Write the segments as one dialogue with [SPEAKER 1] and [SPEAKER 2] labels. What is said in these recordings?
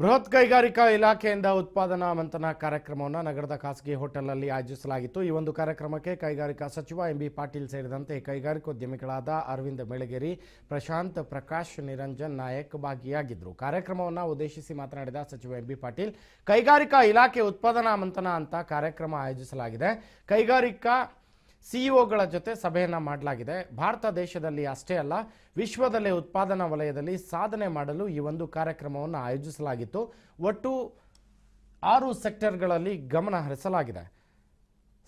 [SPEAKER 1] ಬೃಹತ್ ಕೈಗಾರಿಕಾ ಇಲಾಖೆಯಿಂದ ಉತ್ಪಾದನಾ ಮಂಥನ ಕಾರ್ಯಕ್ರಮವನ್ನು ನಗರದ ಖಾಸಗಿ ಹೋಟೆಲ್ನಲ್ಲಿ ಆಯೋಜಿಸಲಾಗಿತ್ತು. ಈ ಒಂದು ಕಾರ್ಯಕ್ರಮಕ್ಕೆ ಕೈಗಾರಿಕಾ ಸಚಿವ ಎಂ ಬಿ ಪಾಟೀಲ್ ಸೇರಿದಂತೆ ಕೈಗಾರಿಕೋದ್ಯಮಿಗಳಾದ ಅರವಿಂದ್ ಮೇಳಗೇರಿ, ಪ್ರಶಾಂತ್ ಪ್ರಕಾಶ್, ನಿರಂಜನ್ ನಾಯಕ್ ಭಾಗಿಯಾಗಿದ್ದರು. ಕಾರ್ಯಕ್ರಮವನ್ನು ಉದ್ದೇಶಿಸಿ ಮಾತನಾಡಿದ ಸಚಿವ ಎಂ ಬಿ ಪಾಟೀಲ್, ಕೈಗಾರಿಕಾ ಇಲಾಖೆ ಉತ್ಪಾದನಾ ಮಂಥನ ಅಂತ ಕಾರ್ಯಕ್ರಮ ಆಯೋಜಿಸಲಾಗಿದೆ. ಕೈಗಾರಿಕಾ ಸಿಇಒಗಳ ಜೊತೆ ಸಭೆಯನ್ನು ಮಾಡಲಾಗಿದೆ. ಭಾರತ ದೇಶದಲ್ಲಿ ಅಷ್ಟೇ ಅಲ್ಲ, ವಿಶ್ವದಲ್ಲೇ ಉತ್ಪಾದನಾ ವಲಯದಲ್ಲಿ ಸಾಧನೆ ಮಾಡಲು ಈ ಒಂದು ಕಾರ್ಯಕ್ರಮವನ್ನು ಆಯೋಜಿಸಲಾಗಿತ್ತು. ಒಟ್ಟು ಆರು ಸೆಕ್ಟರ್ಗಳಲ್ಲಿ ಗಮನ ಹರಿಸಲಾಗಿದೆ.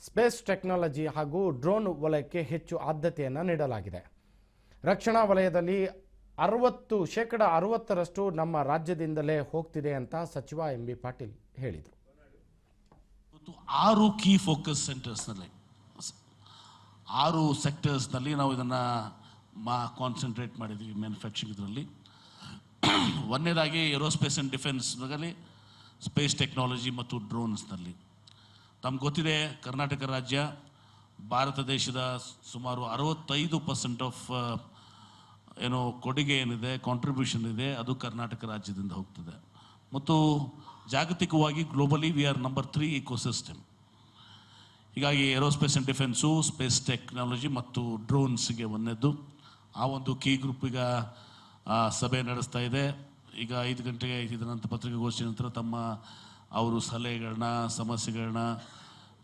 [SPEAKER 1] ಸ್ಪೇಸ್ ಟೆಕ್ನಾಲಜಿ ಹಾಗೂ ಡ್ರೋನ್ ವಲಯಕ್ಕೆ ಹೆಚ್ಚು ಆದ್ಯತೆಯನ್ನು ನೀಡಲಾಗಿದೆ. ರಕ್ಷಣಾ ವಲಯದಲ್ಲಿ ಅರವತ್ತು, ಶೇಕಡ ಅರವತ್ತರಷ್ಟು ನಮ್ಮ ರಾಜ್ಯದಿಂದಲೇ ಹೋಗ್ತಿದೆ ಅಂತ ಸಚಿವ ಎಂ ಬಿ ಪಾಟೀಲ್ ಹೇಳಿದರು.
[SPEAKER 2] ಆರು ಕೀ ಫೋಕಸ್ ಸೆಂಟರ್ಸ್ನಲ್ಲಿ ಆರು ಸೆಕ್ಟರ್ಸ್ನಲ್ಲಿ ನಾವು ಇದನ್ನು ಮಾ ಕಾನ್ಸಂಟ್ರೇಟ್ ಮಾಡಿದ್ವಿ ಮ್ಯಾನುಫ್ಯಾಕ್ಚರಿಂಗ್ ಇದರಲ್ಲಿ. ಒಂದನೇದಾಗಿ ಏರೋಸ್ಪೇಸ್ ಆ್ಯಂಡ್ ಡಿಫೆನ್ಸ್ನಲ್ಲಿ ಸ್ಪೇಸ್ ಟೆಕ್ನಾಲಜಿ ಮತ್ತು ಡ್ರೋನ್ಸ್ನಲ್ಲಿ ತಮ್ಗೆ ಗೊತ್ತಿದೆ ಕರ್ನಾಟಕ ರಾಜ್ಯ ಭಾರತ ದೇಶದ ಸುಮಾರು ಅರವತ್ತೈದು ಪರ್ಸೆಂಟ್ ಆಫ್ ಏನೋ ಕೊಡುಗೆ ಏನಿದೆ ಕಾಂಟ್ರಿಬ್ಯೂಷನ್ ಇದೆ, ಅದು ಕರ್ನಾಟಕ ರಾಜ್ಯದಿಂದ ಹೋಗ್ತದೆ. ಮತ್ತು ಜಾಗತಿಕವಾಗಿ globally we are number three ecosystem ಹೀಗಾಗಿ aerospace and defence, space technology ಮತ್ತು ಡ್ರೋನ್ಸ್ಗೆ ಒಂದೆದ್ದು. ಆ ಒಂದು ಕೀ ಗ್ರೂಪ್ ಈಗ ಸಭೆ ನಡೆಸ್ತಾ ಇದೆ. ಈಗ ಐದು ಗಂಟೆಗೆ ಇದರ ನಂತರ ಪತ್ರಿಕಾಗೋಷ್ಠಿ ನಂತರ ತಮ್ಮ ಅವರು ಸಲಹೆಗಳನ್ನ, ಸಮಸ್ಯೆಗಳನ್ನ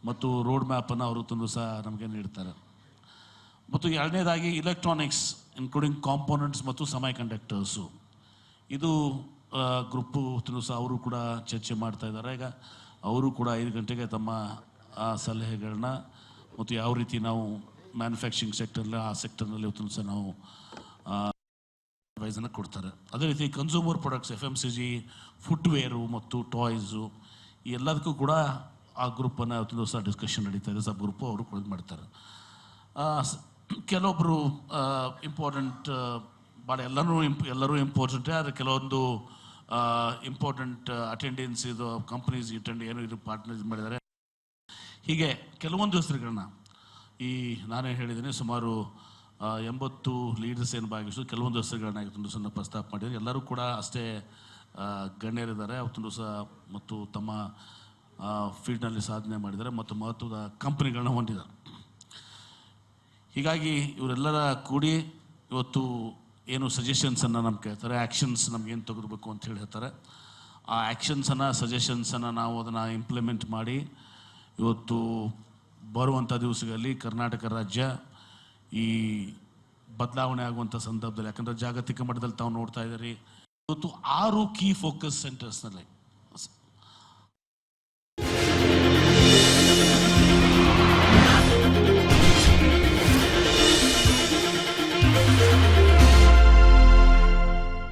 [SPEAKER 2] ಮತ್ತು ರೋಡ್ ಮ್ಯಾಪನ್ನು ಅವರು ತುಂಬ ಸಹ ನಮಗೆ ನೀಡ್ತಾರೆ. ಮತ್ತು ಎರಡನೇದಾಗಿ ಇಲೆಕ್ಟ್ರಾನಿಕ್ಸ್ ಇನ್ಕ್ಲೂಡಿಂಗ್ ಕಾಂಪೋನೆಂಟ್ಸ್ ಮತ್ತು ಸಮಯ ಕಂಡಕ್ಟರ್ಸು ಇದು ಗ್ರೂಪು ಸಹ ಅವರು ಕೂಡ ಚರ್ಚೆ ಮಾಡ್ತಾ ಇದ್ದಾರೆ. ಈಗ ಅವರು ಕೂಡ ಐದು ಗಂಟೆಗೆ ತಮ್ಮ ಆ ಸಲಹೆಗಳನ್ನ ಮತ್ತು ಯಾವ ರೀತಿ ನಾವು ಮ್ಯಾನುಫ್ಯಾಕ್ಚರಿಂಗ್ ಸೆಕ್ಟರ್ನಲ್ಲಿ ಆ ಸೆಕ್ಟರ್ನಲ್ಲಿ ಇವತ್ತು ಸಹ ನಾವು ಅಡ್ವೈಸನ್ನು ಕೊಡ್ತಾರೆ. ಅದೇ ರೀತಿ consumer products F M C G footwear ಮತ್ತು ಟಾಯ್ಸು ಎಲ್ಲದಕ್ಕೂ ಕೂಡ ಆ ಗ್ರೂಪನ್ನು ಇವತ್ತು ದಿವಸ ಡಿಸ್ಕಷನ್ ನಡೀತಾ ಇದೆ. ಸಬ್ ಗ್ರೂಪು ಅವರು ಕೂಡ ಮಾಡ್ತಾರೆ. ಕೆಲವೊಬ್ಬರು ಇಂಪಾರ್ಟೆಂಟ್ ಭಾಳ ಎಲ್ಲರೂ ಇಂಪ್ ಎಲ್ಲರೂ ಇಂಪಾರ್ಟೆಂಟೇ ಆದರೆ ಕೆಲವೊಂದು ಇಂಪಾರ್ಟೆಂಟ್ ಅಟೆಂಡೆನ್ಸ್ ಇದು ಕಂಪ್ನೀಸ್ ಅಟೆಂಡ್ ಏನು ಇದು ಪಾರ್ಟ್ನರ್ ಮಾಡಿದ್ದಾರೆ. ಹೀಗೆ ಕೆಲವೊಂದು ಹೆಸರುಗಳನ್ನ ಈ ನಾನೇ ಹೇಳಿದ್ದೀನಿ, ಸುಮಾರು ಎಂಬತ್ತು ಲೀಡರ್ಸ್ ಏನು ಭಾಗಿಸು ಕೆಲವೊಂದು ಹೆಸರುಗಳನ್ನ ಸಹ ಪ್ರಸ್ತಾಪ ಮಾಡಿದ್ದಾರೆ. ಎಲ್ಲರೂ ಕೂಡ ಅಷ್ಟೇ ಗಣ್ಯರಿದ್ದಾರೆ. ಗಣ್ಯರಿದ್ದಾರೆ ತುಂಡು ದಿವಸ ಮತ್ತು ತಮ್ಮ ಫೀಲ್ಡ್ನಲ್ಲಿ ಸಾಧನೆ ಮಾಡಿದ್ದಾರೆ ಮತ್ತು ಮಹತ್ವದ ಕಂಪ್ನಿಗಳನ್ನ ಹೊಂದಿದ್ದಾರೆ. ಹೀಗಾಗಿ ಇವರೆಲ್ಲರ ಕೂಡಿ ಇವತ್ತು ಏನು ಸಜೆಷನ್ಸನ್ನು ನಮ್ಗೆ ಕೇಳ್ತಾರೆ ಆ್ಯಕ್ಷನ್ಸ್ ನಮ್ಗೆ ಏನು ತೆಗೆದುಬೇಕು ಅಂತ ಹೇಳಿ ಹೇಳ್ತಾರೆ. ಆ ಆ್ಯಕ್ಷನ್ಸನ್ನು ಸಜೆಷನ್ಸನ್ನು ನಾವು ಅದನ್ನು ಇಂಪ್ಲಿಮೆಂಟ್ ಮಾಡಿ ಇವತ್ತು ಬರುವಂಥ ದಿವಸಗಳಲ್ಲಿ ಕರ್ನಾಟಕ ರಾಜ್ಯ ಈ ಬದಲಾವಣೆ ಆಗುವಂಥ ಸಂದರ್ಭದಲ್ಲಿ, ಯಾಕಂದರೆ ಜಾಗತಿಕ ಮಟ್ಟದಲ್ಲಿ ತಾವು ನೋಡ್ತಾ ಇದ್ದೀರಿ, ಇವತ್ತು ಆರು ಕೀ ಫೋಕಸ್ ಸೆಂಟರ್ಸ್ನಲ್ಲಿ